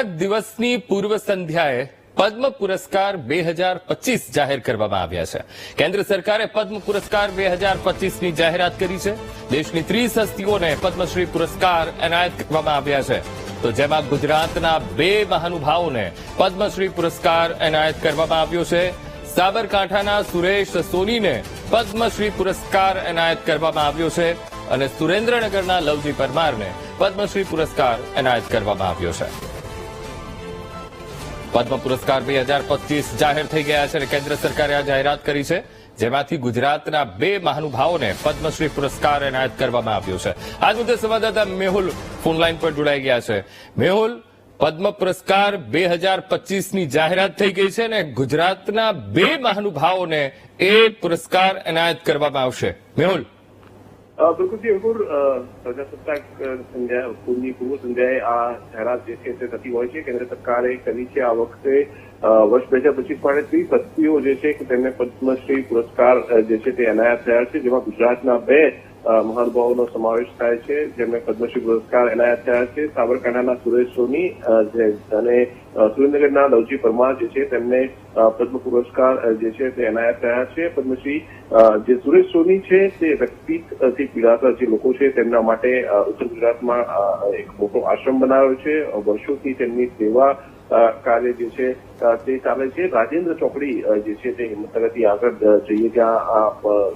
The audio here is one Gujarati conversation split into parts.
ગુજરાત દિવસની પૂર્વ સંધ્યાએ પદ્મ પુરસ્કાર બે હજાર પચીસ જાહેર કરવામાં આવ્યા છે. કેન્દ્ર સરકારે પદ્મ પુરસ્કાર બે હજાર પચીસની જાહેરાત કરી છે. દેશની ત્રીસ હસ્તીઓને પદ્મશ્રી પુરસ્કાર એનાયત કરવામાં આવ્યા છે. તો જેમાં ગુજરાતના બે મહાનુભાવોને પદ્મશ્રી પુરસ્કાર એનાયત કરવામાં આવ્યો છે. સાબરકાંઠાના સુરેશ સોનીને પદ્મશ્રી પુરસ્કાર એનાયત કરવામાં આવ્યો છે અને સુરેન્દ્રનગરના લવજી પરમારને પદ્મશ્રી પુરસ્કાર એનાયત કરવામાં આવ્યો છે. પદ્મ પુરસ્કાર બે હજાર પચીસ જાહેર થઈ ગયા છે અને કેન્દ્ર સરકારે આ જાહેરાત કરી છે, જેમાંથી ગુજરાતના બે મહાનુભાવોને પદ્મશ્રી પુરસ્કાર એનાયત કરવામાં આવ્યો છે. આજ મુદ્દે સંવાદદાતા મેહુલ ફોનલાઈન પર જોડાઈ ગયા છે. મેહુલ, પદ્મ પુરસ્કાર બે હજાર પચીસની જાહેરાત થઈ ગઈ છે અને ગુજરાતના બે મહાનુભાવોને એ પુરસ્કાર એનાયત કરવામાં આવશે. મેહુલ અ, બિલકુલજી અંકુર પ્રજાસત્તાક સંધ્યા પૂર્વની પૂર્વ સંધ્યાએ આ જાહેરાત જે છે તે થતી હોય છે. કેન્દ્ર સરકારે કરી છે આ વખતે વર્ષ બે હજાર પચીસ માટે ત્રીસ હસ્તીઓ જે છે કે તેમને પદ્મશ્રી પુરસ્કાર જે છે તે એનાયત થયા છે જેમાં ગુજરાતના બે મહાનુભાવોનો સમાવેશ થાય છે. જેમને પદ્મશ્રી પુરસ્કાર એનાયત થયા છે. સાબરકાંઠાના સુરેશ સોની અને સુરેન્દ્રનગરના લવજી પરમાર જે છે, તેમને પદ્મ પુરસ્કાર જે છે, તે એનાયત થયા છે. પદ્મશ્રી જે સુરેશ સોની છે, તે વ્યક્તિથી પીડાતા જે લોકો છે, તેમના માટે ઉત્તર ગુજરાતમાં એક મોટો આશ્રમ બનાવ્યો છે. વર્ષોથી તેમની સેવા કાર્ય જે છે તે ચાલે છે. રાજેન્દ્ર ચોકડી જે છે તે હિંમતનગરથી આગળ જઈએ ત્યાં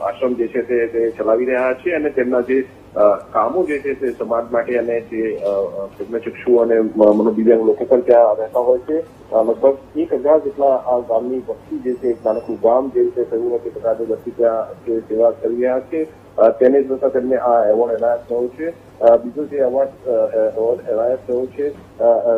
આશ્રમ જે છે તે ચલાવી રહ્યા છે અને તેમના જે કામો જે છે તે સમાજ માટે અને જે ચક્ષુ અને મનોદિવ્યાંગ લોકો પણ ત્યાં રહેતા હોય છે. લગભગ એક હજાર જેટલા આ ગામની વસ્તી જે છે, એક નાનકડું ગામ જે રીતે થયું હોય તે પ્રકારની વસ્તી ત્યાં સેવા કરી રહ્યા છે. તેને જોતા તેમને આ એવોર્ડ એનાયત થયો છે. બીજું જે એવોર્ડ એવોર્ડ એનાયત થયો છે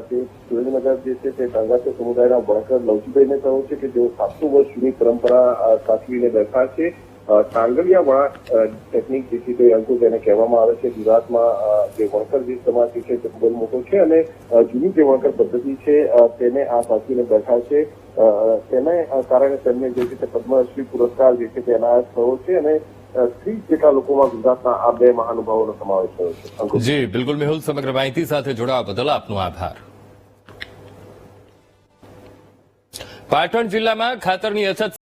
તે સુરેન્દ્રનગર જે છે તે ડાંગાચો સમુદાયના વણકર લવજીભાઈને થયો છે કે જેઓ સાતસો વર્ષ જૂની પરંપરા સાચવીને બેઠા છે. ટાંગલિયા વણા ટેકનિક જે છે તે અંકુર તેને કહેવામાં આવે છે, ગુજરાતમાં જે વણકર જે સમાજ છે તે ખૂબ જ મોટો છે અને જૂની જે વણકર પદ્ધતિ છે તેને આ સાચવીને બેઠા છે. તેને કારણે તેમને જે છે તે પદ્મશ્રી પુરસ્કાર જે છે તે એનાયત થયો છે અને ગુજરાતના આ બે મહાનુભાવોનો સમાવેશ થયો છે. જી, બિલકુલ મેહુલ, સમગ્ર માહિતી સાથે જોડાવા બદલ આપનો આભાર. પાટણ જિલ્લામાં ખાતરની અછત